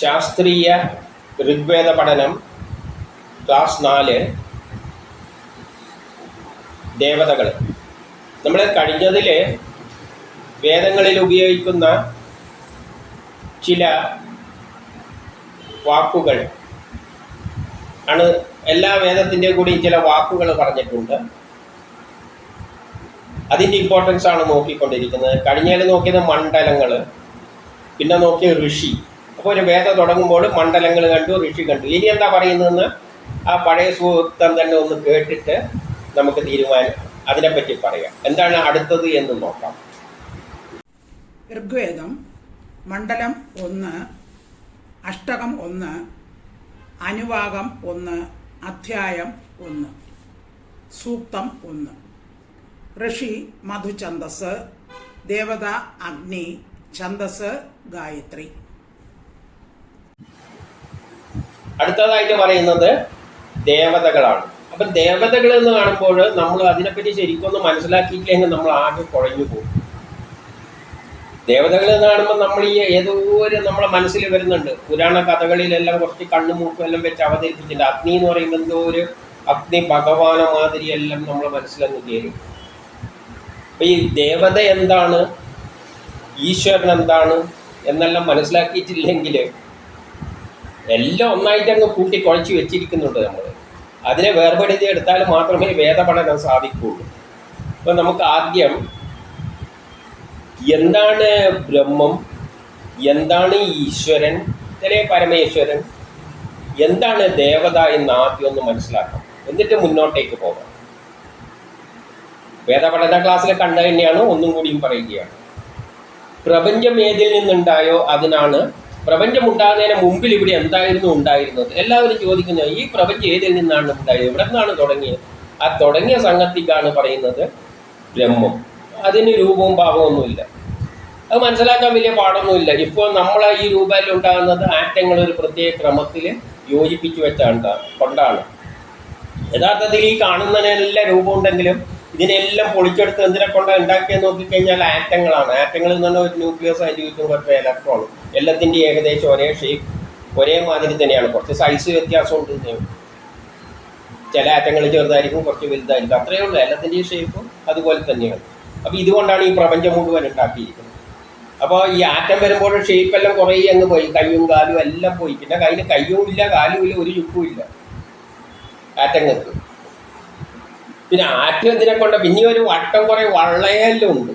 ശാസ്ത്രീയ ഋഗ്വേദ പഠനം ക്ലാസ് നാല് ദേവതകൾ. നമ്മൾ കഴിഞ്ഞതിൽ വേദങ്ങളിൽ ഉപയോഗിക്കുന്ന ചില വാക്കുകൾ ആണ് എല്ലാ വേദത്തിന്റെ കൂടി ചില വാക്കുകൾ പറഞ്ഞിട്ടുണ്ട്. അതിന്റെ ഇമ്പോർട്ടൻസ് ആണ് നോക്കിക്കൊണ്ടിരിക്കുന്നത്. കഴിഞ്ഞാൽ നോക്കിയത് മണ്ഡലങ്ങൾ പിന്നെ നോക്കിയ ഋഷി. അപ്പോൾ ഒരു വേദ തുടങ്ങുമ്പോൾ മണ്ഡലങ്ങൾ കണ്ടു ഋഷി കണ്ടു. ഇനി എന്താ പറയുന്നതെന്ന് ആ പഴയ സൂക്തം തന്നെ ഒന്ന് കേട്ടിട്ട് നമുക്ക് തീരുമാനം അതിനെപ്പറ്റി പറയാം. എന്താണ് അടുത്തത് എന്ന് നോക്കാം. ഋഗ്വേദം മണ്ഡലം ഒന്ന് അഷ്ടകം ഒന്ന് അനുവാകം ഒന്ന് അധ്യായം ഒന്ന് സൂക്തം ഒന്ന്. ഋഷി മധുഛന്ദസ് ദേവത അഗ്നി ഛന്ദസ് ഗായത്രി. അടുത്തതായിട്ട് പറയുന്നത് ദേവതകളാണ്. അപ്പം ദേവതകൾ എന്ന് കാണുമ്പോൾ നമ്മൾ അതിനെപ്പറ്റി ശരിക്കൊന്ന് മനസ്സിലാക്കിയില്ലെങ്കിൽ നമ്മൾ ആകെ കുഴഞ്ഞു പോകും. ദേവതകൾ എന്ന് കാണുമ്പോൾ നമ്മൾ ഈ ഏതോ നമ്മളെ മനസ്സിൽ വരുന്നുണ്ട്. പുരാണ കഥകളിലെല്ലാം കുറച്ച് കണ്ണു മൂക്കും എല്ലാം വെച്ച് അവതരിപ്പിച്ചിട്ടുണ്ട്. അഗ്നി എന്ന് പറയുമ്പോൾ എന്തോ ഒരു അഗ്നി ഭഗവാന മാതിരി എല്ലാം നമ്മളെ മനസ്സിലങ്ങ് കയറും അപ്പം ഈ ദേവത എന്താണ്? ഈശ്വരൻ എന്താണ്? എന്നെല്ലാം മനസ്സിലാക്കിയിട്ടില്ലെങ്കിൽ എല്ലാം ഒന്നായിട്ട് അങ്ങ് കൂട്ടി കുഴച്ച് വെച്ചിരിക്കുന്നുണ്ട് നമ്മൾ അതിനെ വേർപെടുത്തി എടുത്താൽ മാത്രമേ വേദപഠനം സാധിക്കുകയുള്ളൂ. അപ്പം നമുക്ക് ആദ്യം എന്താണ് ബ്രഹ്മം? എന്താണ് ഈശ്വരൻ? ഇതിലെ പരമേശ്വരൻ? എന്താണ് ദേവത എന്ന് ആദ്യം ഒന്ന് മനസ്സിലാക്കാം എന്നിട്ട് മുന്നോട്ടേക്ക് പോകാം. വേദപഠന ക്ലാസ്സിൽ കണ്ട തന്നെയാണ് ഒന്നും കൂടിയും പറയുകയാണ്. പ്രപഞ്ചം ഏതിൽ നിന്നുണ്ടായോ അതിനാണ് പ്രപഞ്ചം ഉണ്ടാകുന്നതിന് മുമ്പിൽ ഇവിടെ എന്തായിരുന്നു ഉണ്ടായിരുന്നത്? എല്ലാവരും ചോദിക്കുന്നത് ഈ പ്രപഞ്ചം ഏതിൽ നിന്നാണ് ഉണ്ടായത്? എവിടെ നിന്നാണ് തുടങ്ങിയത്? ആ തുടങ്ങിയ സംഗതിക്കാണ് പറയുന്നത് ബ്രഹ്മം. അതിന് രൂപവും ഭാവമൊന്നുമില്ല അത് മനസ്സിലാക്കാൻ വലിയ പാടൊന്നുമില്ല. ഇപ്പോൾ നമ്മൾ ഈ രൂപയിൽ ഉണ്ടാകുന്നത് ആറ്റങ്ങൾ ഒരു പ്രത്യേക ക്രമത്തിൽ യോജിപ്പിച്ചു വെച്ചാണ് കൊണ്ടാണ്. യഥാർത്ഥത്തിൽ ഈ കാണുന്നതിനെല്ലാം രൂപമുണ്ടെങ്കിലും ഇതിനെല്ലാം പൊളിച്ചെടുത്ത് എന്തിനെ കൊണ്ടാണ് ഉണ്ടാക്കിയെന്ന് നോക്കിക്കഴിഞ്ഞാൽ ആറ്റങ്ങളാണ്. ആറ്റങ്ങളിൽ പറഞ്ഞാൽ ഒരു ന്യൂക്ലിയസ് അതിന്റെ ചുറ്റും കുറച്ച് ഇലക്ട്രോൺ എല്ലാത്തിന്റെ ഏകദേശം ഒരേ ഷേപ്പ് ഒരേ മാതിരി തന്നെയാണ്. കുറച്ച് സൈസ് വ്യത്യാസമുണ്ട്. ചില ആറ്റങ്ങൾ ചെറുതായിരിക്കും കുറച്ച് വലുതായിരിക്കും. അത്രയേ ഉള്ളൂ. എല്ലാത്തിന്റെയും ഷേപ്പും അതുപോലെ തന്നെയാണ്. അപ്പോൾ ഇതുകൊണ്ടാണ് ഈ പ്രപഞ്ചം മുഴുവൻ ഉണ്ടാക്കിയിരിക്കുന്നത്. അപ്പോൾ ഈ ആറ്റം വരുമ്പോൾ ഷേപ്പ് എല്ലാം കുറേ അങ്ങ് പോയി. കയ്യും കാലും എല്ലാം പോയി. പിന്നെ കയ്യിൽ കയ്യും ഇല്ല കാലും ഇല്ല ഒരു ചുക്കും ഇല്ല ആറ്റങ്ങൾക്ക്. പിന്നെ ആറ്റം ഇതിനെ കൊണ്ട് പിന്നെ ഒരു വട്ടം കുറേ വള്ളയെല്ലാം ഉണ്ട്.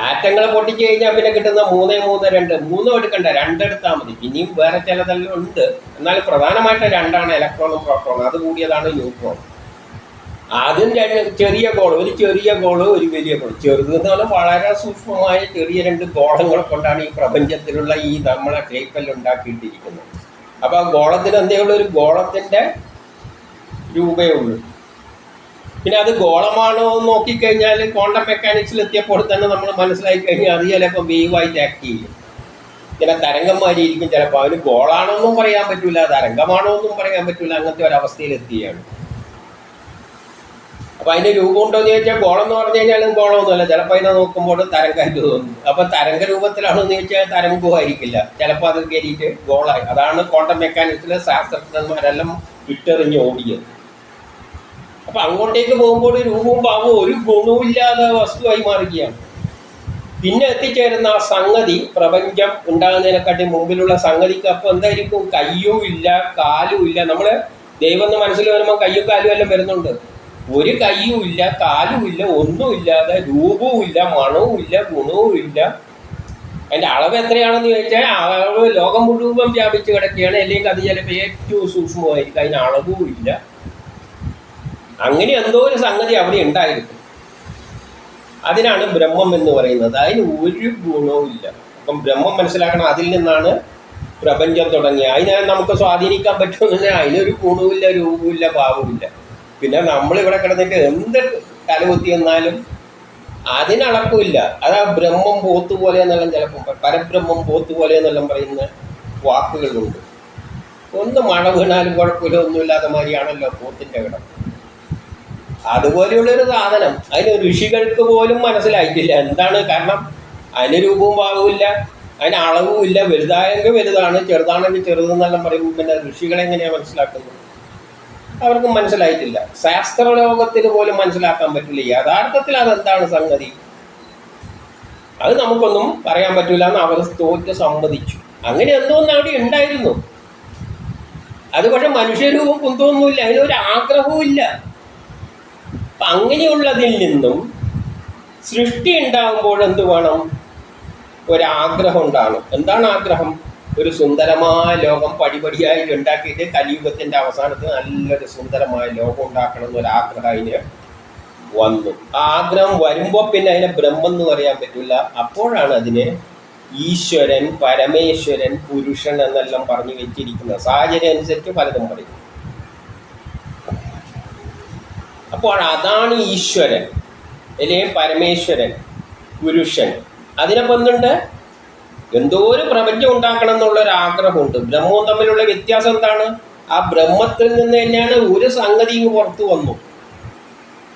ആറ്റങ്ങൾ പൊട്ടിച്ചു കഴിഞ്ഞാൽ പിന്നെ കിട്ടുന്ന മൂന്നേ മൂന്ന് രണ്ട്. മൂന്നും എടുക്കണ്ട രണ്ടെടുത്താൽ മതി. പിന്നെയും വേറെ ചിലതെല്ലാം ഉണ്ട്. എന്നാൽ പ്രധാനമായിട്ട് രണ്ടാണ് ഇലക്ട്രോണും പ്രോട്ടോണും അത് കൂടിയതാണ് ന്യൂട്രോൺ ആദ്യം രണ്ട് ചെറിയ ഗോൾ ഒരു ചെറിയ ഗോൾ ഒരു വലിയ ഗോൾ ചെറുത് എന്ന് പറഞ്ഞാൽ വളരെ സൂക്ഷ്മമായ ചെറിയ രണ്ട് ഗോളങ്ങൾ കൊണ്ടാണ് ഈ പ്രപഞ്ചത്തിലുള്ള ഈ നമ്മളെ ഷേപ്പെല്ലാം ഉണ്ടാക്കിയിട്ടിരിക്കുന്നത്. അപ്പോൾ ആ ഗോളത്തിന് എന്തേ ഉള്ളൂ? ഒരു ഗോളത്തിന്റെ രൂപയേ ഉള്ളൂ. പിന്നെ അത് ഗോളമാണോ എന്ന് നോക്കിക്കഴിഞ്ഞാൽ ക്വാണ്ടം മെക്കാനിക്സിൽ എത്തിയപ്പോൾ തന്നെ നമ്മൾ മനസ്സിലാക്കി കഴിഞ്ഞാൽ അത് ചിലപ്പോൾ വേവായിട്ട് ആക്ട് ചെയ്യും. ചില തരംഗന്മാരിയിരിക്കും ചിലപ്പോൾ. അവന് ഗോളാണോ എന്നും പറയാൻ പറ്റില്ല തരംഗമാണോ എന്നും പറയാൻ പറ്റില്ല അങ്ങനത്തെ ഒരു അവസ്ഥയിൽ എത്തിയാണ്. അപ്പോൾ അതിന്റെ രൂപം ഉണ്ടോ എന്ന് ചോദിച്ചാൽ ഗോളം എന്ന് പറഞ്ഞു കഴിഞ്ഞാലും ഗോളമൊന്നുമല്ല. ചിലപ്പോൾ അതിനെ നോക്കുമ്പോൾ തരംഗമായിട്ട് തോന്നുന്നു അപ്പോൾ തരംഗ രൂപത്തിലാണോ എന്ന് ചോദിച്ചാൽ തരംഗമായിരിക്കില്ല ചിലപ്പോൾ അത് കയറിയിട്ട് ഗോളായി. അതാണ് ക്വാണ്ടം മെക്കാനിക്സിലെ ശാസ്ത്രജ്ഞന്മാരെല്ലാം വിട്ടെറിഞ്ഞ് ഓടിയത്. അപ്പൊ അങ്ങോട്ടേക്ക് പോകുമ്പോൾ രൂപവും ഭാവവും ഒരു ഗുണവുമില്ലാതെ വസ്തുവായി മാറുകയാണ്. പിന്നെ എത്തിച്ചേരുന്ന ആ സംഗതി പ്രപഞ്ചം ഉണ്ടാകുന്നതിനെക്കാട്ടി മുമ്പിലുള്ള സംഗതിക്ക് അപ്പോൾ എന്തായിരിക്കും? കയ്യും ഇല്ല കാലും ഇല്ല. നമ്മൾ ദൈവം എന്ന് മനസ്സിൽ വരുമ്പോൾ കയ്യും കാലും എല്ലാം വരുന്നുണ്ട്. ഒരു കയ്യും ഇല്ല കാലും ഇല്ല ഒന്നുമില്ലാതെ രൂപവും ഇല്ല മണവും ഇല്ല ഗുണവും ഇല്ല. അതിന്റെ അളവ് എത്രയാണെന്ന് ചോദിച്ചാൽ അളവ് ലോകം മുഴുവൻ വ്യാപിച്ച് കിടക്കുകയാണ്. അല്ലെങ്കിൽ അത് ചിലപ്പോൾ ഏറ്റവും സൂക്ഷ്മമായിരിക്കും. അതിന് അളവും ഇല്ല. അങ്ങനെ എന്തോ ഒരു സംഗതി അവിടെ ഉണ്ടായിരിക്കും അതിനാണ് ബ്രഹ്മം എന്ന് പറയുന്നത്. അതിന് ഒരു ഗുണവും ഇല്ല. അപ്പം ബ്രഹ്മം മനസ്സിലാക്കണം അതിൽ നിന്നാണ് പ്രപഞ്ചം തുടങ്ങിയത്. അതിനെ നമുക്ക് സ്വാധീനിക്കാൻ പറ്റുമെന്ന് അതിനൊരു ഗുണവുമില്ല രൂപവുമില്ല ഭാവവുമില്ല. പിന്നെ നമ്മളിവിടെ കിടന്നിട്ട് എന്ത് തലകുത്തി എന്നാലും അതിനളപ്പില്ല അത് ആ ബ്രഹ്മം പോത്ത് പോലെ എന്നെല്ലാം ചിലപ്പോൾ പരബ്രഹ്മം പോത്ത് പോലെ എന്നെല്ലാം പറയുന്ന വാക്കുകളുണ്ട്. ഒന്ന് മഴ വീണാലും കുഴപ്പമില്ല ഒന്നുമില്ലാത്ത മാതിരിയാണല്ലോ പോത്തിന്റെ കിടപ്പ്. അതുപോലെയുള്ളൊരു സാധനം. അതിന് ഋഷികൾക്ക് പോലും മനസ്സിലായിട്ടില്ല. എന്താണ് കാരണം? അതിന് രൂപവും ഭാവവുമില്ല അതിന് അളവുമില്ല വലുതായെങ്കിൽ വലുതാണ് ചെറുതാണെങ്കിൽ ചെറുതെന്നെല്ലാം പറയുമ്പോൾ പിന്നെ ഋഷികളെ എങ്ങനെയാണ് മനസ്സിലാക്കുന്നത്? അവർക്ക് മനസ്സിലായിട്ടില്ല. ശാസ്ത്രലോകത്തിന് പോലും മനസ്സിലാക്കാൻ പറ്റില്ല. യഥാർത്ഥത്തിൽ അതെന്താണ് സംഗതി? അത് നമുക്കൊന്നും പറയാൻ പറ്റില്ല എന്ന് അവർ തോറ്റ് സമ്മതിച്ചു. അങ്ങനെ എന്തോന്ന് അവിടെ ഉണ്ടായിരുന്നു. അത് പക്ഷെ മനുഷ്യരൂപം കുന്തമൊന്നുമില്ല. അതിനൊരു ആഗ്രഹവും ഇല്ല. അപ്പൊ അങ്ങനെയുള്ളതിൽ നിന്നും സൃഷ്ടി ഉണ്ടാകുമ്പോൾ എന്ത് വേണം? ഒരാഗ്രഹം ഉണ്ടാകണം. എന്താണ് ആഗ്രഹം? ഒരു സുന്ദരമായ ലോകം പടിപടിയായിട്ട് ഉണ്ടാക്കിയിട്ട് കലിയുഗത്തിന്റെ അവസാനത്തിൽ നല്ലൊരു സുന്ദരമായ ലോകം ഉണ്ടാക്കണം എന്നൊരാഗ്രഹം അതിന് വന്നു. ആ ആഗ്രഹം വരുമ്പോൾ പിന്നെ അതിനെ ബ്രഹ്മം എന്ന് പറയാൻ പറ്റില്ല അപ്പോഴാണ് അതിനെ ഈശ്വരൻ പരമേശ്വരൻ പുരുഷൻ എന്നെല്ലാം പറഞ്ഞു വെച്ചിരിക്കുന്നത്. സാഹചര്യം അനുസരിച്ച് പലതും പറയും. അപ്പോൾ അതാണ് ഈശ്വരൻ. അല്ലെങ്കിൽ പരമേശ്വരൻ പുരുഷൻ. അതിനൊപ്പം എന്തുണ്ട്? എന്തോ ഒരു പ്രപഞ്ചം ഉണ്ടാക്കണം എന്നുള്ള ഒരു ആഗ്രഹമുണ്ട് ബ്രഹ്മവും തമ്മിലുള്ള വ്യത്യാസം എന്താണ്? ആ ബ്രഹ്മത്തിൽ നിന്ന് തന്നെയാണ് ഒരു സംഗതിയും പുറത്തു വന്നു.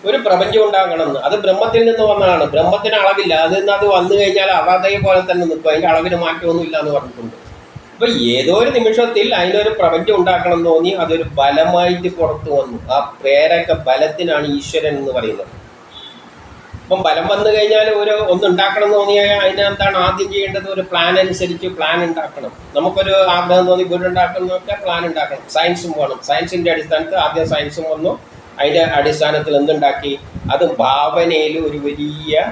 ഒരു പ്രപഞ്ചം ഉണ്ടാക്കണം എന്ന്. അത് ബ്രഹ്മത്തിൽ നിന്ന് വന്നതാണ്. ബ്രഹ്മത്തിന് അളവില്ല. അതിൽ നിന്ന് അത് വന്നു കഴിഞ്ഞാൽ അത് അതേപോലെ തന്നെ നിൽക്കും. അതിന്റെ അളവിന് മാറ്റമൊന്നുമില്ല എന്ന് പറഞ്ഞിട്ടുണ്ട്. അപ്പൊ ഏതോ ഒരു നിമിഷത്തിൽ അതിനൊരു പ്രപഞ്ചം ഉണ്ടാക്കണം എന്ന് തോന്നി അതൊരു ബലമായിട്ട് പുറത്തു വന്നു. ആ പ്രേരക ബലത്തിനാണ് ഈശ്വരൻ എന്ന് പറയുന്നത്. അപ്പം ബലം വന്നു കഴിഞ്ഞാൽ ഒരു ഒന്ന് ഉണ്ടാക്കണം എന്ന് തോന്നിയാൽ അതിനെന്താണ് ആദ്യം ചെയ്യേണ്ടത്? ഒരു പ്ലാൻ അനുസരിച്ച് പ്ലാൻ ഉണ്ടാക്കണം. നമുക്കൊരു ആഗ്രഹം തോന്നി വീട് ഉണ്ടാക്കുന്നതൊക്കെ പ്ലാൻ ഉണ്ടാക്കണം. സയൻസും വേണം. സയൻസിന്റെ അടിസ്ഥാനത്തിൽ ആദ്യം സയൻസും വന്നു. അതിന്റെ അടിസ്ഥാനത്തിൽ എന്തുണ്ടാക്കി? അത് ഭാവനയിൽ ഒരു വലിയ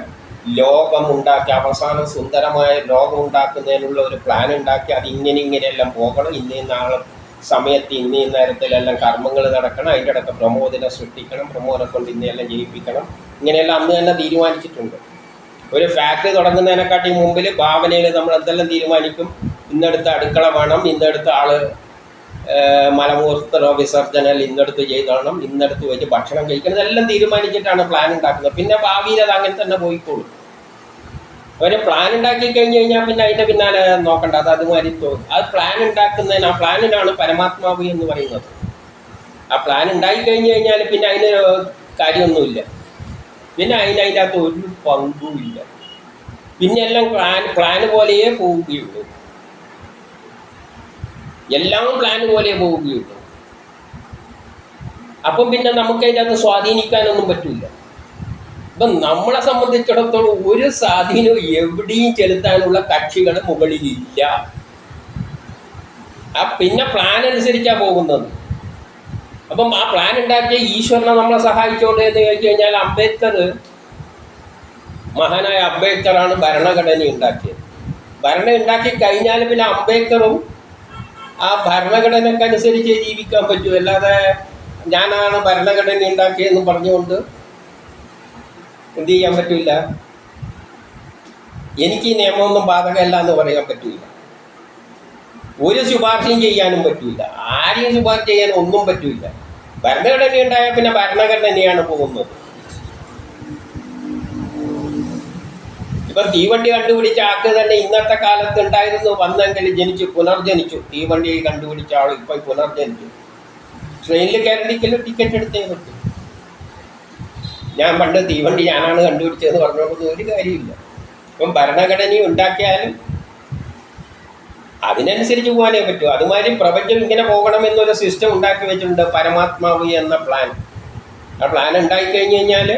ലോകം ഉണ്ടാക്കി അവസാനം സുന്ദരമായ ലോകം ഉണ്ടാക്കുന്നതിനുള്ള ഒരു പ്ലാൻ ഉണ്ടാക്കി അത് ഇങ്ങനെ ഇങ്ങനെയെല്ലാം പോകണം. ഇന്ന നാളെ സമയത്ത് ഇന്നീ നേരത്തിലെല്ലാം കർമ്മങ്ങൾ നടക്കണം അതിന്റെ ഇടയ്ക്ക് പ്രമോദിനെ സൃഷ്ടിക്കണം പ്രമോദിനെ കൊണ്ട് ഇന്നെല്ലാം ജയിപ്പിക്കണം. ഇങ്ങനെയെല്ലാം അന്ന് തന്നെ തീരുമാനിച്ചിട്ടുണ്ട്. ഒരു ഫാക്ടറി തുടങ്ങുന്നതിനെക്കാട്ടി മുമ്പിൽ ഭാവനയിൽ നമ്മൾ എന്തെല്ലാം തീരുമാനിക്കും? ഇന്നെടുത്ത് അടുക്കള വേണം ഇന്നെടുത്ത് ഏഹ്, മലമൂത്ര വിസർജനം ഇന്നടുത്ത് ചെയ്തോണം ഇന്നടുത്ത് വെച്ച് ഭക്ഷണം കഴിക്കണം. ഇതെല്ലാം തീരുമാനിച്ചിട്ടാണ് പ്ലാൻ ഉണ്ടാക്കുന്നത് പിന്നെ ഭാവിയിൽ അത് അങ്ങനെ തന്നെ പോയിക്കോളും. ഒരു പ്ലാൻ ഉണ്ടാക്കി കഴിഞ്ഞ് കഴിഞ്ഞാൽ പിന്നെ അതിന്റെ പിന്നാലെ നോക്കണ്ട. അത് അതുമാതിരി തോന്നും അത് പ്ലാൻ ഉണ്ടാക്കുന്നതിന് ആ പ്ലാനിനാണ് പരമാത്മാവ് എന്ന് പറയുന്നത്. ആ പ്ലാൻ ഉണ്ടാക്കി കഴിഞ്ഞ് കഴിഞ്ഞാൽ പിന്നെ അതിന് കാര്യമൊന്നുമില്ല. പിന്നെ അതിന് അതിന്റെ അകത്ത് ഒരു പങ്കുമില്ല പിന്നെ എല്ലാം പ്ലാൻ പ്ലാൻ പോലെയേ പോവുകയുള്ളൂ. എല്ലാം പ്ലാൻ പോലെ പോവുകയുള്ളൂ. അപ്പം പിന്നെ നമുക്ക് അതിന്റെ അകത്ത് സ്വാധീനിക്കാനൊന്നും പറ്റില്ല അപ്പം നമ്മളെ സംബന്ധിച്ചിടത്തോളം ഒരു സ്വാധീനവും എവിടെയും ചെലുത്താനുള്ള കക്ഷികൾ മുകളിലില്ല. ആ പിന്നെ പ്ലാൻ അനുസരിച്ചാണ് പോകുന്നത്. അപ്പം ആ പ്ലാൻ ഉണ്ടാക്കിയ ഈശ്വരനെ നമ്മളെ സഹായിച്ചോണ്ട് എന്ന് ചോദിച്ചു കഴിഞ്ഞാൽ അംബേദ്കർ മഹാനായ അംബേദ്കറാണ് ഭരണഘടന ഉണ്ടാക്കിയത് ഭരണ ഉണ്ടാക്കി കഴിഞ്ഞാൽ പിന്നെ അംബേദ്കറും ആ ഭരണഘടനക്കനുസരിച്ച് ജീവിക്കാൻ പറ്റൂ. അല്ലാതെ ഞാനാണ് ഭരണഘടന ഉണ്ടാക്കിയെന്ന് പറഞ്ഞുകൊണ്ട് എന്ത് ചെയ്യാൻ പറ്റില്ല എനിക്ക് ഈ നിയമമൊന്നും ബാധകമല്ല എന്ന് പറയാൻ പറ്റില്ല ഒരു ശുപാർശയും ചെയ്യാനും പറ്റില്ല ആരെയും ശുപാർശ ചെയ്യാനും ഒന്നും പറ്റില്ല ഭരണഘടന ഉണ്ടായാൽ പിന്നെ ഭരണഘടനയാണ് പോകുന്നത്. ഇപ്പം തീവണ്ടി കണ്ടുപിടിച്ച ആൾക്ക് തന്നെ ഇന്നത്തെ കാലത്ത് ഉണ്ടായിരുന്നു. വന്നെങ്കിൽ ജനിച്ചു പുനർജനിച്ചു. തീവണ്ടി കണ്ടുപിടിച്ച ആൾ ഇപ്പം പുനർജനിച്ചു. ട്രെയിനിൽ കയറിയിരിക്കലും ടിക്കറ്റ് എടുത്തേ പറ്റും ഞാൻ പണ്ട് തീവണ്ടി ഞാനാണ് കണ്ടുപിടിച്ചതെന്ന് പറഞ്ഞുകൊണ്ട് ഒരു കാര്യമില്ല. ഇപ്പം ഭരണഘടന ഉണ്ടാക്കിയാലും അതിനനുസരിച്ച് പോകാനേ പറ്റൂ. അതുമാതിരി പ്രപഞ്ചം ഇങ്ങനെ പോകണമെന്നൊരു സിസ്റ്റം ഉണ്ടാക്കി വെച്ചിട്ടുണ്ട് പരമാത്മാവ് എന്ന പ്ലാൻ ആ പ്ലാൻ ഉണ്ടാക്കി കഴിഞ്ഞ് കഴിഞ്ഞാൽ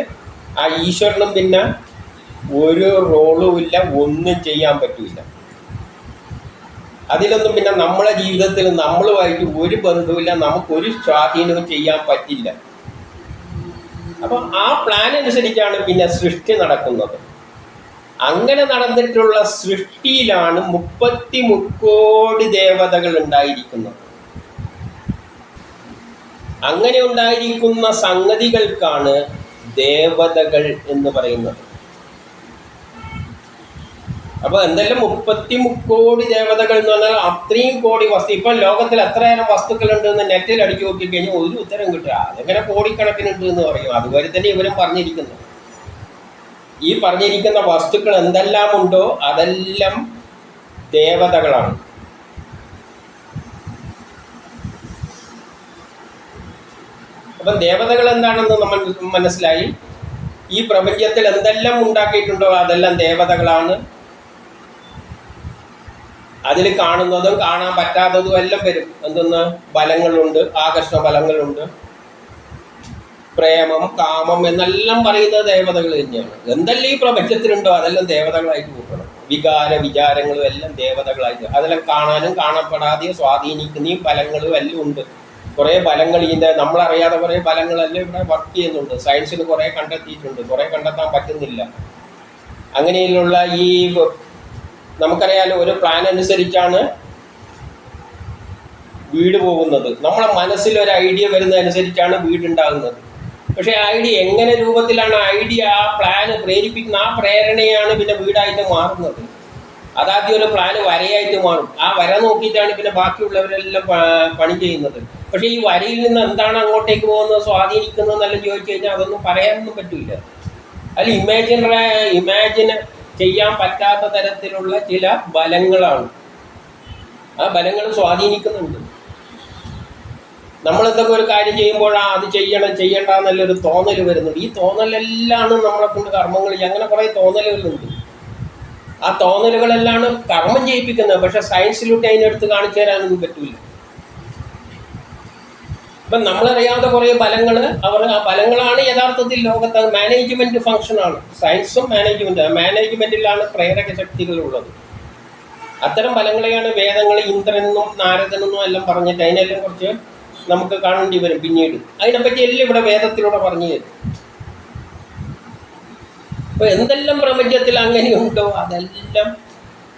ആ ഈശ്വരനും പിന്നെ ഒരു റോളും ഇല്ല ഒന്നും ചെയ്യാൻ പറ്റില്ല അതിലൊന്നും പിന്നെ നമ്മളെ ജീവിതത്തിൽ നമ്മളുമായിട്ട് ഒരു ബന്ധവുമില്ല നമുക്കൊരു സ്വാധീനവും ചെയ്യാൻ പറ്റില്ല. അപ്പം ആ പ്ലാൻ അനുസരിച്ചാണ് പിന്നെ സൃഷ്ടി നടക്കുന്നത്. അങ്ങനെ നടന്നിട്ടുള്ള സൃഷ്ടിയിലാണ് മുപ്പത്തി മുക്കോടി ദേവതകൾ ഉണ്ടായിരിക്കുന്നത്. അങ്ങനെ ഉണ്ടായിരിക്കുന്ന സംഗതികൾക്കാണ് ദേവതകൾ എന്ന് പറയുന്നത്. അപ്പൊ എന്തെല്ലാം മുപ്പത്തി മുക്കോടി ദേവതകൾ എന്ന് പറഞ്ഞാൽ അത്രയും കോടി വസ്തു ഇപ്പൊ ലോകത്തിൽ എത്രയേരം വസ്തുക്കളുണ്ട് എന്ന് നെറ്റിൽ അടിച്ചു നോക്കി കഴിഞ്ഞാൽ ഒരു ഉത്തരം കിട്ടുക. അതെങ്ങനെ കോടിക്കണക്കിനുണ്ട് എന്ന് പറയും. അതുപോലെ തന്നെ ഇവരും പറഞ്ഞിരിക്കുന്നു. ഈ പറഞ്ഞിരിക്കുന്ന വസ്തുക്കൾ എന്തെല്ലാം ഉണ്ടോ അതെല്ലാം ദേവതകളാണ്. അപ്പം ദേവതകൾ എന്താണെന്ന് നമ്മൾ മനസ്സിലായി. ഈ പ്രപഞ്ചത്തിൽ എന്തെല്ലാം ഉണ്ടാക്കിയിട്ടുണ്ടോ അതെല്ലാം ദേവതകളാണ്. അതിൽ കാണുന്നതും കാണാൻ പറ്റാത്തതും എല്ലാം വരും. എന്തെന്ന്? ബലങ്ങളുണ്ട് ആകർഷണ ബലങ്ങളുണ്ട് പ്രേമം കാമം എന്നെല്ലാം പറയുന്നത് ദേവതകൾ തന്നെയാണ്. എന്തെല്ലാം ഈ പ്രപഞ്ചത്തിലുണ്ടോ അതെല്ലാം ദേവതകളായിട്ട് കൂട്ടണം. വികാര വിചാരങ്ങളും എല്ലാം ദേവതകളായിട്ട്. അതെല്ലാം കാണാനും കാണപ്പെടാതെയും സ്വാധീനിക്കുന്നതും ഫലങ്ങളും എല്ലാം ഉണ്ട്. കുറേ ഫലങ്ങൾ ഇതിന്റെ നമ്മളറിയാതെ കുറേ ഫലങ്ങളെല്ലാം ഇവിടെ വർക്ക് ചെയ്യുന്നുണ്ട്. സയൻസിൽ കുറേ കണ്ടെത്തിയിട്ടുണ്ട്. കുറേ കണ്ടെത്താൻ പറ്റുന്നില്ല. അങ്ങനെയുള്ള ഈ നമുക്കറിയാലോ ഒരു പ്ലാൻ അനുസരിച്ചാണ് വീട് പോകുന്നത്. നമ്മളെ മനസ്സിൽ ഒരു ഐഡിയ വരുന്നതനുസരിച്ചാണ് വീടുണ്ടാകുന്നത്. പക്ഷേ ഐഡിയ എങ്ങനെ രൂപത്തിലാണ് ഐഡിയ ആ പ്ലാൻ പ്രേരിപ്പിക്കുന്ന ആ പ്രേരണയാണ് പിന്നെ വീടായിട്ട് മാറുന്നത്. അതാദ്യം ഒരു പ്ലാൻ വരയായിട്ട് മാറും. ആ വര നോക്കിയിട്ടാണ് പിന്നെ ബാക്കിയുള്ളവരെല്ലാം പണി ചെയ്യുന്നത്. പക്ഷേ ഈ വരയിൽ നിന്ന് എന്താണ് അങ്ങോട്ടേക്ക് പോകുന്നത് സ്വാധീനിക്കുന്നതെന്നെല്ലാം ചോദിച്ചു കഴിഞ്ഞാൽ അതൊന്നും പറയാനൊന്നും പറ്റില്ല അതിൽ ഇമാജിനറ ഇമാജിൻ ചെയ്യാൻ പറ്റാത്ത തരത്തിലുള്ള ചില ബലങ്ങളാണ്. ആ ബലങ്ങൾ സ്വാധീനിക്കുന്നുണ്ട്. നമ്മൾ എന്തൊക്കെ ഒരു കാര്യം ചെയ്യുമ്പോഴാ അത് ചെയ്യണം ചെയ്യണ്ട എന്നുള്ളൊരു തോന്നൽ വരുന്നുണ്ട്. ഈ തോന്നലെല്ലാം നമ്മളെ കൊണ്ട് കർമ്മങ്ങൾ അങ്ങനെ കുറേ തോന്നലുകളുണ്ട്. ആ തോന്നലുകളെല്ലാം കർമ്മം ചെയ്യിപ്പിക്കുന്നത്. പക്ഷെ സയൻസിലൂടെ അതിനെടുത്ത് കാണിച്ചു തരാനൊന്നും പറ്റില്ല ഇപ്പം നമ്മളറിയാതെ കുറേ ഫലങ്ങൾ അവർ ആ ഫലങ്ങളാണ് യഥാർത്ഥത്തിൽ ലോകത്ത് മാനേജ്മെന്റ് ഫംഗ്ഷനാണ് സയൻസും മാനേജ്മെന്റ് മാനേജ്മെന്റിലാണ് പ്രേരക ശക്തികളുള്ളത് അത്തരം ഫലങ്ങളെയാണ് വേദങ്ങൾ ഇന്ദ്രനെന്നും നാരദനെന്നും എല്ലാം പറഞ്ഞിട്ട് അതിനെല്ലാം കുറിച്ച് നമുക്ക് കാണേണ്ടി വരും പിന്നീട്. അതിനെപ്പറ്റി എല്ലാം ഇവിടെ വേദത്തിലൂടെ പറഞ്ഞു തരും. ഇപ്പം എന്തെല്ലാം പ്രപഞ്ചത്തിൽ അങ്ങനെയുണ്ടോ? അതെല്ലാം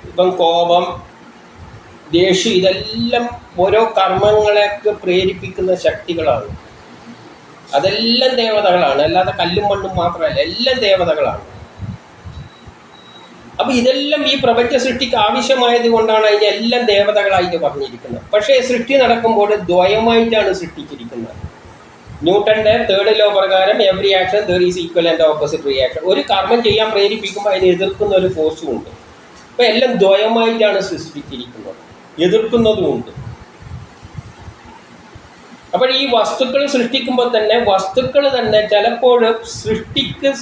ഇപ്പം കോപം ദേഷ്യം ഇതെല്ലാം ഓരോ കർമ്മങ്ങളെയൊക്കെ പ്രേരിപ്പിക്കുന്ന ശക്തികളാണ്. അതെല്ലാം ദേവതകളാണ്. അല്ലാതെ കല്ലും മണ്ണും മാത്രമല്ല എല്ലാം ദേവതകളാണ്. അപ്പൊ ഇതെല്ലാം ഈ പ്രപഞ്ച സൃഷ്ടിക്ക് ആവശ്യമായത് കൊണ്ടാണ് അതിനെല്ലാം ദേവതകളായിട്ട് പറഞ്ഞിരിക്കുന്നത്. പക്ഷേ സൃഷ്ടി നടക്കുമ്പോൾ ദ്വയമായിട്ടാണ് സൃഷ്ടിച്ചിരിക്കുന്നത്. ന്യൂട്ടന്റെ തേർഡ് ലോ പ്രകാരം every action third is equal and opposite reaction ഒരു കർമ്മം ചെയ്യാൻ പ്രേരിപ്പിക്കുമ്പോൾ അതിനെ എതിർക്കുന്ന ഒരു ഫോഴ്സും ഉണ്ട്. അപ്പോൾ എല്ലാം ദ്വയമായിട്ടാണ് സൃഷ്ടിച്ചിരിക്കുന്നത്. എതിർക്കുന്നതുമുണ്ട്. അപ്പോൾ ഈ വസ്തുക്കൾ സൃഷ്ടിക്കുമ്പോൾ തന്നെ വസ്തുക്കൾ തന്നെ ചിലപ്പോൾ സൃഷ്ടിക്ക്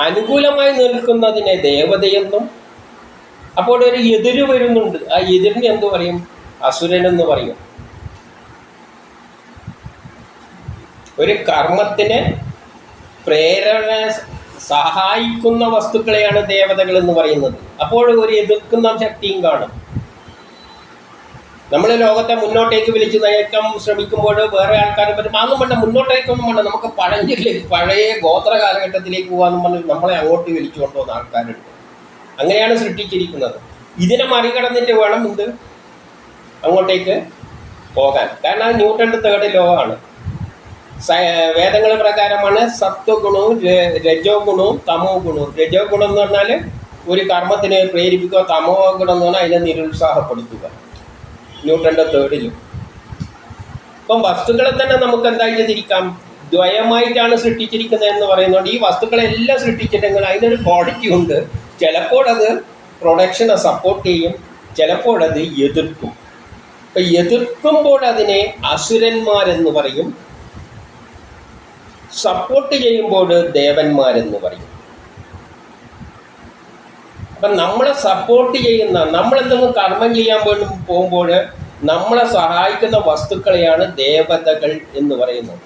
അനുകൂലമായി നിൽക്കുന്നതിനെ ദേവതയെന്നും അപ്പോൾ ഒരു എതിര് വരുന്നുണ്ട്. ആ എതിരിനെ എന്തു പറയും? അസുരനെന്ന് പറയും. ഒരു കർമ്മത്തിന് പ്രേരണ സഹായിക്കുന്ന വസ്തുക്കളെയാണ് ദേവതകൾ എന്ന് പറയുന്നത്. അപ്പോൾ ഒരു എതിർക്കുന്ന ശക്തിയും കാണും. നമ്മൾ ലോകത്തെ മുന്നോട്ടേക്ക് വിളിച്ച് നയിക്കാൻ ശ്രമിക്കുമ്പോൾ വേറെ ആൾക്കാർ പറ്റും അതൊന്നും വേണ്ട മുന്നോട്ടേക്കൊന്നും വേണ്ട. നമുക്ക് പഴഞ്ചിലേക്ക് പഴയ ഗോത്ര കാലഘട്ടത്തിലേക്ക് പോകാമെന്ന് പറഞ്ഞ് നമ്മളെ അങ്ങോട്ട് വിളിച്ചു കൊണ്ടുപോകുന്ന ആൾക്കാരുണ്ട്. അങ്ങനെയാണ് സൃഷ്ടിച്ചിരിക്കുന്നത്. ഇതിനെ മറികടന്നിട്ട് വേണം എന്ത്? അങ്ങോട്ടേക്ക് പോകാൻ. കാരണം അത് ന്യൂട്ടന്റെ തേർഡ് ലോകമാണ്. വേദങ്ങൾ പ്രകാരമാണ് സത്വഗുണവും രജോ ഗുണവും തമോ ഗുണവും രജോ ഗുണം എന്ന് പറഞ്ഞാൽ ഒരു കർമ്മത്തിനെ പ്രേരിപ്പിക്കുക തമോ ഗുണം എന്ന് പറഞ്ഞാൽ അതിനെ നിരുത്സാഹപ്പെടുത്തുക. ന്യൂട്ടന്റെ തേർഡിലും ഇപ്പം വസ്തുക്കളെ തന്നെ നമുക്ക് എന്തായിട്ട് തിരിക്കാം? ദ്വയമായിട്ടാണ് സൃഷ്ടിച്ചിരിക്കുന്നത് എന്ന് പറയുന്നുണ്ട് ഈ വസ്തുക്കളെല്ലാം സൃഷ്ടിച്ചിട്ടുണ്ടെങ്കിൽ അതിനൊരു ക്വാളിറ്റി ഉണ്ട്. ചിലപ്പോൾ അത് പ്രൊഡക്ഷനെ സപ്പോർട്ട് ചെയ്യും. ചിലപ്പോൾ അത് എതിർക്കും. അപ്പം എതിർക്കുമ്പോൾ അതിനെ അസുരന്മാരെന്ന് പറയും. സപ്പോർട്ട് ചെയ്യുമ്പോൾ ദേവന്മാരെന്ന് പറയും. അപ്പം നമ്മളെ സപ്പോർട്ട് ചെയ്യുന്ന നമ്മളെന്തെങ്കിലും കർമ്മം ചെയ്യാൻ വേണ്ടി പോകുമ്പോൾ നമ്മളെ സഹായിക്കുന്ന വസ്തുക്കളെയാണ് ദേവതകൾ എന്ന് പറയുന്നത്.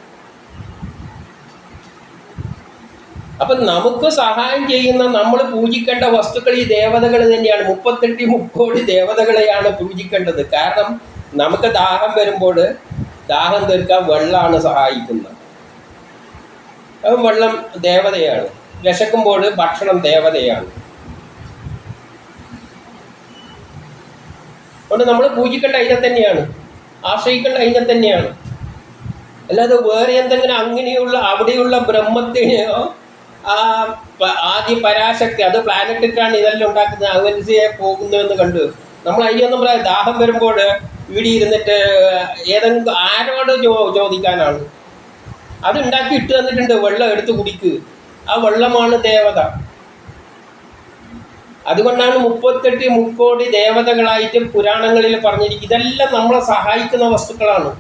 അപ്പം നമുക്ക് സഹായം ചെയ്യുന്ന നമ്മൾ പൂജിക്കേണ്ട വസ്തുക്കൾ ഈ ദേവതകൾ തന്നെയാണ്. മുപ്പത്തെട്ടി മുക്കോടി ദേവതകളെയാണ് പൂജിക്കേണ്ടത്. കാരണം നമുക്ക് ദാഹം വരുമ്പോൾ ദാഹം തീർക്കാൻ വെള്ളമാണ് സഹായിക്കുന്നത്. അപ്പം വെള്ളം ദേവതയാണ്. വിശക്കുമ്പോൾ ഭക്ഷണം ദേവതയാണ്. അതുകൊണ്ട് നമ്മൾ പൂജിക്കേണ്ട അതിനെ തന്നെയാണ്. ആശ്രയിക്കേണ്ട അതിനെ തന്നെയാണ്. അല്ലാതെ വേറെ എന്തെങ്കിലും അങ്ങനെയുള്ള അവിടെയുള്ള ബ്രഹ്മത്തിനെയോ ആ ആദ്യ പരാശക്തി അത് പ്ലാനറ്റിട്ടാണ് ഇതെല്ലാം ഉണ്ടാക്കുന്നത്. അവൻസിയെ പോകുന്നതെന്ന് കണ്ടു. നമ്മൾ അതിനൊന്നും പറയാം ദാഹം വരുമ്പോൾ ഇവിടെ ഇരുന്നിട്ട് ഏതെങ്കിലും ആരോട് ചോ ചോദിക്കാനാണ്. അത് ഉണ്ടാക്കി ഇട്ട് തന്നിട്ടുണ്ട് വെള്ളം എടുത്ത് കുടിക്കുക ആ വെള്ളമാണ് ദേവത. അതുകൊണ്ടാണ് മുപ്പത്തെട്ട് മുക്കോടി ദേവതകളായിട്ട് പുരാണങ്ങളിൽ പറഞ്ഞിരിക്കുന്നത് ഇതെല്ലാം നമ്മളെ സഹായിക്കുന്ന വസ്തുക്കളാണ്.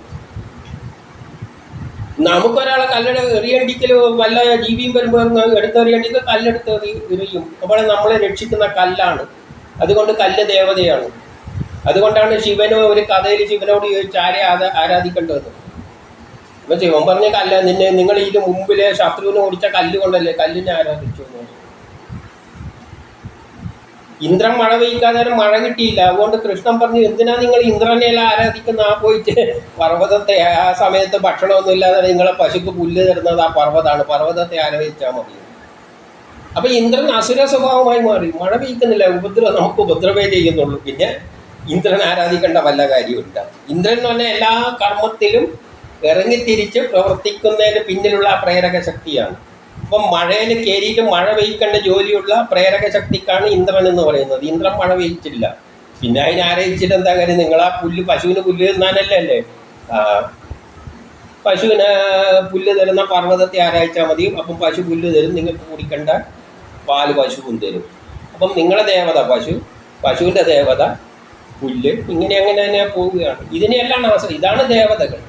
നമുക്കൊരാളെ കല്ലെട എറിയണ്ടിക്കൽ വല്ല ജീവിയും വരുമ്പോൾ എടുത്തെറിയണ്ടിക്കൽ കല്ലെടുത്ത് എറി- എറിയും. അപ്പോൾ നമ്മളെ രക്ഷിക്കുന്ന കല്ലാണ്. അതുകൊണ്ട് കല്ല് ദേവതയാണ്. അതുകൊണ്ടാണ് ശിവന് ഒരു കഥയിൽ ശിവനോട് ചോദിച്ച് ആരാ- ആരാധിക്കേണ്ടത്? അപ്പം ശിവൻ പറഞ്ഞ കല്ല നിന്നെ നിങ്ങൾ ഇതിന് മുമ്പിലെ ശത്രുവിനെ ഓടിച്ച കല്ല് കൊണ്ടല്ലേ കല്ലിനെ ആരാധിച്ചു എന്ന് പറഞ്ഞു. ഇന്ദ്രൻ മഴ പെയ്ക്കാതെ മഴ കിട്ടിയില്ല. അതുകൊണ്ട് കൃഷ്ണൻ പറഞ്ഞു എന്തിനാ നിങ്ങൾ ഇന്ദ്രനെ എല്ലാം ആരാധിക്കുന്ന? ആ പോയിട്ട് പർവതത്തെ ആ സമയത്ത് ഭക്ഷണമൊന്നും ഇല്ലാതെ നിങ്ങളെ പശുക്ക് പുല്ല് തരുന്നത് ആ പർവതമാണ് പർവതത്തെ ആരാധിച്ചാൽ മതി. അപ്പൊ ഇന്ദ്രൻ അസുര സ്വഭാവമായി മാറി. മഴ പെയ്ക്കുന്നില്ല ഉപദ്രവം നമുക്ക് ഉപദ്രവേ ചെയ്യുന്നുള്ളൂ. പിന്നെ ഇന്ദ്രൻ ആരാധിക്കേണ്ട വല്ല കാര്യമില്ല ഇന്ദ്രൻ എന്ന് പറഞ്ഞാൽ എല്ലാ കർമ്മത്തിലും ഇറങ്ങിത്തിരിച്ച് പ്രവർത്തിക്കുന്നതിന് പിന്നിലുള്ള ആ പ്രേരക ശക്തിയാണ്. അപ്പം മഴയിൽ കയറിയിട്ട് മഴ പെയ്ക്കേണ്ട ജോലിയുള്ള പ്രേരക ശക്തിക്കാണ് ഇന്ദ്രൻ എന്ന് പറയുന്നത്. ഇന്ദ്രൻ മഴ പെയ്ച്ചില്ല പിന്നെ അതിനെ ആരാധിച്ചിട്ട് എന്താ കാര്യം? നിങ്ങൾ ആ പുല്ല് പശുവിന് പുല്ല് തിന്നാനല്ലേ അല്ലേ? പശുവിന് പുല്ല് തരുന്ന പർവതത്തെ ആരാധിച്ചാൽ മതി. അപ്പം പശു പുല്ല് തരും. നിങ്ങൾക്ക് കുടിക്കേണ്ട പാൽ പശുവും തരും. അപ്പം നിങ്ങളുടെ ദേവത പശു പശുവിന്റെ ദേവത പുല്ല് ഇങ്ങനെ അങ്ങനെ തന്നെ പോവുകയാണ്. ഇതിനെയെല്ലാം ആശ്രയം ഇതാണ് ദേവതകൾ.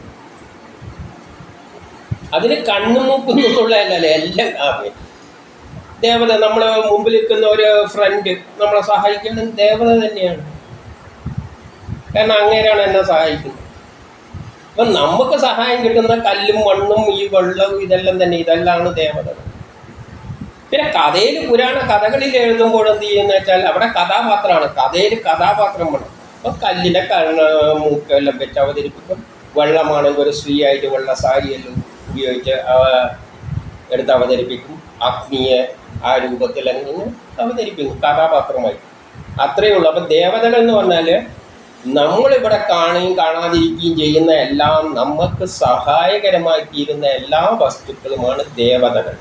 അതിന് കണ്ണും മൂക്കും എന്നുള്ളതല്ലേ എല്ലാം ആകെ ദേവത നമ്മളെ മുമ്പിൽ നിൽക്കുന്ന ഒരു ഫ്രണ്ട് നമ്മളെ സഹായിക്കുന്നത് ദേവത തന്നെയാണ്. കാരണം അങ്ങേരാണ് എന്നെ സഹായിക്കുന്നത്. അപ്പം നമുക്ക് സഹായം കിട്ടുന്ന കല്ലും മണ്ണും ഈ വെള്ളവും ഇതെല്ലാം തന്നെ ഇതെല്ലാമാണ് ദേവതകൾ. പിന്നെ കഥയിൽ പുരാണ കഥകളിൽ എഴുതുമ്പോൾ എന്ത് ചെയ്യുന്ന വെച്ചാൽ അവിടെ കഥാപാത്രമാണ്. കഥയിൽ കഥാപാത്രം വേണം. അപ്പം കല്ലിലെ കണ്ണ് മൂക്കെല്ലാം വെച്ച് അവതരിപ്പിക്കും. വെള്ളമാണെങ്കിൽ ഒരു സ്ത്രീ ആയിട്ട് വെള്ള സാരിയെല്ലാം ഉപയോഗിച്ച് അവ എടുത്ത് അവതരിപ്പിക്കും. അഗ്നിയെ ആ രൂപത്തിൽ അങ്ങനെ അവതരിപ്പിക്കും. കഥാപാത്രമായി. അത്രയേ ഉള്ളൂ. അപ്പം ദേവതകൾ എന്ന് പറഞ്ഞാൽ നമ്മളിവിടെ കാണുകയും കാണാതിരിക്കുകയും ചെയ്യുന്ന എല്ലാം നമുക്ക് സഹായകരമായി തീരുന്ന എല്ലാ വസ്തുക്കളുമാണ് ദേവതകൾ.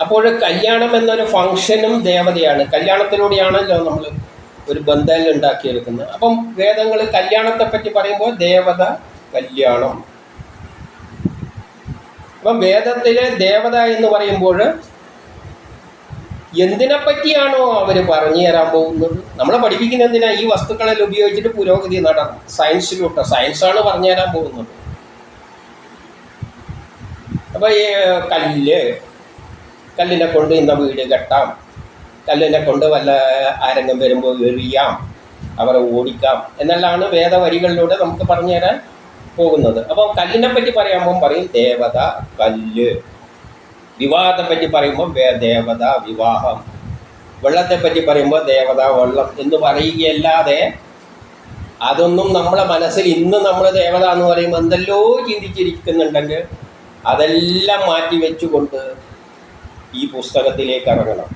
അപ്പോൾ കല്യാണം എന്നൊരു ഫംഗ്ഷനും ദേവതയാണ്. കല്യാണത്തിലൂടെയാണല്ലോ നമ്മൾ ഒരു ബന്ധം ഉണ്ടാക്കിയെടുക്കുന്നത്. അപ്പം വേദങ്ങൾ കല്യാണത്തെ പറ്റി പറയുമ്പോൾ ദേവത കല്യാണം. അപ്പം വേദത്തിലെ ദേവത എന്ന് പറയുമ്പോൾ എന്തിനെ പറ്റിയാണോ അവർ പറഞ്ഞു തരാൻ പോകുന്നത്? നമ്മളെ പഠിപ്പിക്കുന്ന എന്തിനാ? ഈ വസ്തുക്കളെല്ലാം ഉപയോഗിച്ചിട്ട് പുരോഗതി നടക്കും സയൻസിലൂട്ട് സയൻസാണ് പറഞ്ഞു തരാൻ പോകുന്നത്. അപ്പോൾ ഈ കല്ല് കല്ലിനെ കൊണ്ട് ഇന്ന വീട് കെട്ടാം. കല്ലിനെ കൊണ്ട് വല്ല ആരംഗം വരുമ്പോൾ എറിയാം. അവരെ ഓടിക്കാം. എന്നെല്ലാമാണ് വേദവരികളിലൂടെ നമുക്ക് പറഞ്ഞു തരാൻ പോകുന്നത്. അപ്പം കല്ലിനെ പറ്റി പറയുമ്പോൾ പറയും ദേവത കല്ല്. വിവാഹത്തെ പറ്റി പറയുമ്പോൾ ദേവത വിവാഹം. വെള്ളത്തെ പറ്റി പറയുമ്പോൾ ദേവത വെള്ളം എന്ന് പറയുകയല്ലാതെ അതൊന്നും നമ്മളെ മനസ്സിൽ ഇന്ന് നമ്മൾ ദേവത എന്ന് പറയുമ്പോൾ എന്തെല്ലോ ചിന്തിച്ചിരിക്കുന്നുണ്ടെങ്കിൽ അതെല്ലാം മാറ്റി വെച്ചുകൊണ്ട് ഈ പുസ്തകത്തിലേക്ക് ഇറങ്ങണം.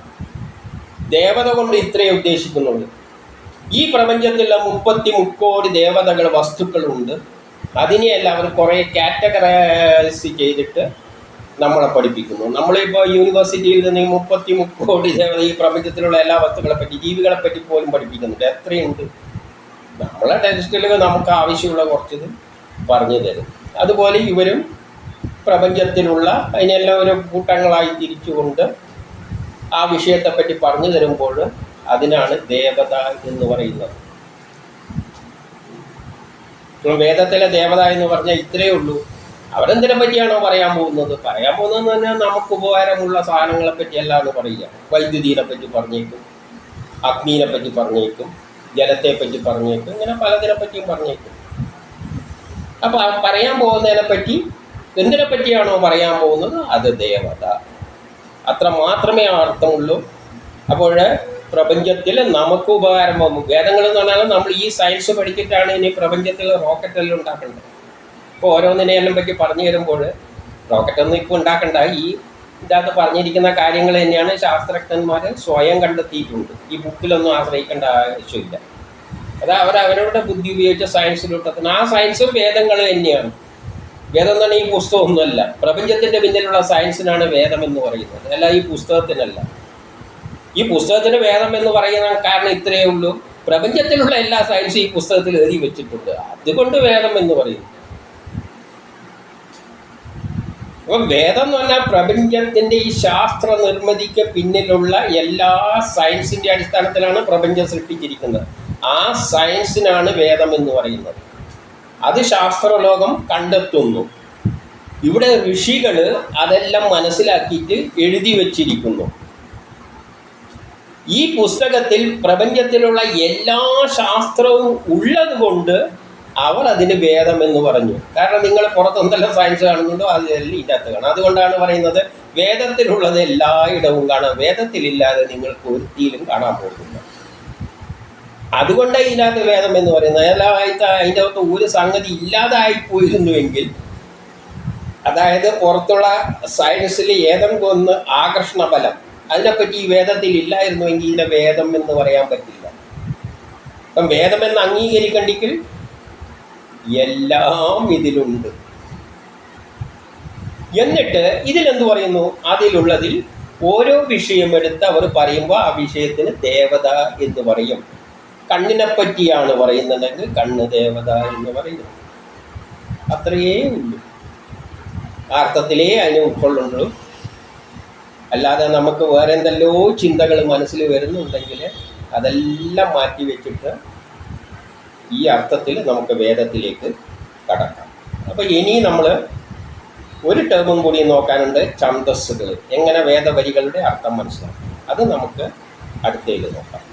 ദേവത കൊണ്ട് ഇത്രയേ ഉദ്ദേശിക്കുന്നുള്ളൂ. ഈ പ്രപഞ്ചത്തിലുള്ള മുപ്പത്തി മുക്കോടി ദേവതകൾ വസ്തുക്കളുണ്ട്. അതിനെയെല്ലാം അവർ കുറേ കാറ്റഗറൈസ് ചെയ്തിട്ട് നമ്മളെ പഠിപ്പിക്കുന്നു. നമ്മളിപ്പോൾ യൂണിവേഴ്സിറ്റിയിൽ നിന്ന് മുപ്പത്തി മുക്കോടി ഈ പ്രപഞ്ചത്തിലുള്ള എല്ലാ വസ്തുക്കളെ പറ്റി ജീവികളെ പറ്റി പോലും പഠിപ്പിക്കുന്നുണ്ട്. എത്രയുണ്ട്? നമ്മളെ ടെക്സ്റ്റിൽ നമുക്ക് ആവശ്യമുള്ള കുറച്ചത് പറഞ്ഞു തരും. അതുപോലെ ഇവരും പ്രപഞ്ചത്തിലുള്ള അതിനെല്ലാം ഒരു കൂട്ടങ്ങളായി തിരിച്ചുകൊണ്ട് ആ വിഷയത്തെപ്പറ്റി പറഞ്ഞു തരുമ്പോൾ അതിനാണ് ദേവത എന്ന് പറയുന്നത്. വേദത്തിലെ ദേവത എന്ന് പറഞ്ഞാൽ ഇത്രയേ ഉള്ളൂ. അവരെന്തിനെ പറ്റിയാണോ പറയാൻ പോകുന്നത്? പറയാൻ പോകുന്നതെന്ന് പറഞ്ഞാൽ നമുക്ക് ഉപകാരമുള്ള സാധനങ്ങളെ പറ്റിയല്ല എന്ന് പറയുക. വൈദ്യുതിയെ പറ്റി പറഞ്ഞേക്കും അഗ്നിയെ പറ്റി പറഞ്ഞേക്കും ജലത്തെ പറ്റി പറഞ്ഞേക്കും ഇങ്ങനെ പലതിനെ പറ്റിയും പറഞ്ഞേക്കും. അപ്പോൾ പറയാൻ പോകുന്നതിനെ പറ്റി എന്തിനെ പറ്റിയാണോ പറയാൻ പോകുന്നത്? അത് ദേവത. അത്ര മാത്രമേ അർത്ഥമുള്ളൂ അപ്പോൾ പ്രപഞ്ചത്തിൽ നമുക്ക് ഉപകാരമാകും വേദങ്ങൾ എന്ന് പറഞ്ഞാൽ നമ്മൾ ഈ സയൻസ് പഠിച്ചിട്ടാണ് ഇനി പ്രപഞ്ചത്തിൽ റോക്കറ്റ് എല്ലാം ഉണ്ടാക്കേണ്ടത് ഇപ്പോൾ ഓരോന്നിനെയെല്ലാം പറ്റി പറഞ്ഞു തരുമ്പോൾ റോക്കറ്റൊന്നും ഇപ്പോൾ ഉണ്ടാക്കണ്ട. ഈ ഇതിനകത്ത് പറഞ്ഞിരിക്കുന്ന കാര്യങ്ങൾ തന്നെയാണ് ശാസ്ത്രജ്ഞന്മാർ സ്വയം കണ്ടെത്തിയിട്ടുണ്ട്. ഈ ബുക്കിലൊന്നും ആശ്രയിക്കേണ്ട ആവശ്യമില്ല. അത് അവർ അവരവരുടെ ബുദ്ധി ഉപയോഗിച്ച സയൻസിലോട്ടെത്തുന്ന ആ സയൻസും വേദങ്ങൾ തന്നെയാണ്. വേദം തന്നെ ഈ പുസ്തകമൊന്നുമല്ല. പ്രപഞ്ചത്തിന്റെ പിന്നിലുള്ള സയൻസിനാണ് വേദം എന്ന് പറയുന്നത്. അല്ല ഈ പുസ്തകത്തിനല്ല. ഈ പുസ്തകത്തിന് വേദം എന്ന് പറയുന്ന കാരണം ഇത്രയേ ഉള്ളൂ. പ്രപഞ്ചത്തിലുള്ള എല്ലാ സയൻസും ഈ പുസ്തകത്തിൽ എഴുതി വെച്ചിട്ടുണ്ട്. അതുകൊണ്ട് വേദം എന്ന് പറയുന്നു. അപ്പം വേദം എന്ന് പറഞ്ഞാൽ പ്രപഞ്ചത്തിന്റെ ഈ ശാസ്ത്ര നിർമ്മിതിക്ക് പിന്നിലുള്ള എല്ലാ സയൻസിന്റെ അടിസ്ഥാനത്തിലാണ് പ്രപഞ്ചം സൃഷ്ടിച്ചിരിക്കുന്നത്. ആ സയൻസിനാണ് വേദം എന്ന് പറയുന്നത്. അത് ശാസ്ത്രലോകം കണ്ടെത്തുന്നു. ഇവിടെ ഋഷികൾ അതെല്ലാം മനസ്സിലാക്കിയിട്ട് എഴുതി വച്ചിരിക്കുന്നു. ഈ പുസ്തകത്തിൽ പ്രപഞ്ചത്തിലുള്ള എല്ലാ ശാസ്ത്രവും ഉള്ളത് കൊണ്ട് അവർ അതിന് വേദം എന്ന് പറഞ്ഞു. കാരണം നിങ്ങൾ പുറത്തെന്തെല്ലാം സയൻസ് കാണുന്നുണ്ടോ അതെല്ലാം ഇല്ലാത്ത കാണാം. അതുകൊണ്ടാണ് പറയുന്നത് വേദത്തിലുള്ളത് എല്ലായിടവും കാണാം. വേദത്തിലില്ലാതെ നിങ്ങൾക്ക് ഒരുത്തിയിലും കാണാൻ പോകുന്നില്ല. അതുകൊണ്ടാണ് ഇതിനകത്ത് വേദം എന്ന് പറയുന്നത്. എല്ലായിട്ട് അതിന്റെ അകത്ത് ഒരു സംഗതി ഇല്ലാതായി പോയിരുന്നുവെങ്കിൽ അതായത് പുറത്തുള്ള സയൻസിൽ ഏതെങ്കിലും ഒന്ന് ആകർഷണ ബലം അതിനെപ്പറ്റി ഈ വേദത്തിൽ ഇല്ലായിരുന്നുവെങ്കിൽ ഇതിനെ വേദം എന്ന് പറയാൻ പറ്റില്ല. അപ്പം വേദം എന്ന് അംഗീകരിക്കണ്ടെങ്കിൽ എല്ലാം ഇതിലുണ്ട്. എന്നിട്ട് ഇതിലെന്ത് പറയുന്നു? അതിലുള്ളതിൽ ഓരോ വിഷയം എടുത്ത് അവർ പറയുമ്പോൾ ആ വിഷയത്തിന് ദേവത എന്ന് പറയും. കണ്ണിനെ പറ്റിയാണ് പറയുന്നതെങ്കിൽ കണ്ണ് ദേവത എന്ന് പറയുന്നു. അത്രയേ ഉള്ളൂ. അർത്ഥത്തിലേ അതിനെ ഉൾക്കൊള്ളുള്ളൂ അല്ലാതെ നമുക്ക് വേറെ എന്തെല്ലോ ചിന്തകൾ മനസ്സിൽ വരുന്നുണ്ടെങ്കിൽ അതെല്ലാം മാറ്റി വെച്ചിട്ട് ഈ അർത്ഥത്തിൽ നമുക്ക് വേദത്തിലേക്ക് കടക്കാം. അപ്പോൾ ഇനി നമ്മൾ ഒരു ടേമും കൂടി നോക്കാനുണ്ട് ഛന്ദസ്സുകൾ എങ്ങനെ വേദവരികളുടെ അർത്ഥം മനസ്സിലാക്കാം? അത് നമുക്ക് അടുത്തേക്ക് നോക്കാം.